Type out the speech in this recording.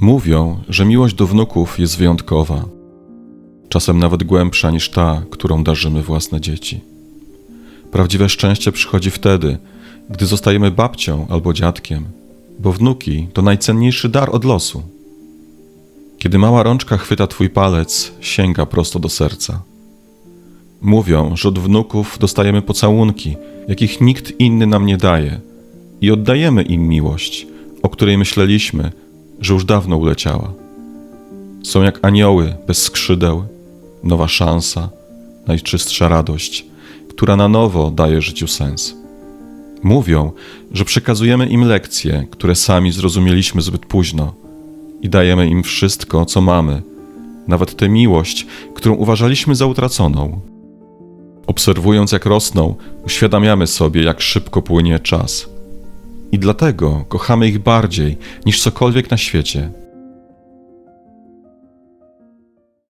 Mówią, że miłość do wnuków jest wyjątkowa, czasem nawet głębsza niż ta, którą darzymy własne dzieci. Prawdziwe szczęście przychodzi wtedy, gdy zostajemy babcią albo dziadkiem, bo wnuki to najcenniejszy dar od losu. Kiedy mała rączka chwyta twój palec, sięga prosto do serca. Mówią, że od wnuków dostajemy pocałunki, jakich nikt inny nam nie daje, i oddajemy im miłość, o której myśleliśmy, że już dawno uleciała. Są jak anioły bez skrzydeł, nowa szansa, najczystsza radość, która na nowo daje życiu sens. Mówią, że przekazujemy im lekcje, które sami zrozumieliśmy zbyt późno i dajemy im wszystko, co mamy, nawet tę miłość, którą uważaliśmy za utraconą. Obserwując, jak rosną, uświadamiamy sobie, jak szybko płynie czas. I dlatego kochamy ich bardziej niż cokolwiek na świecie.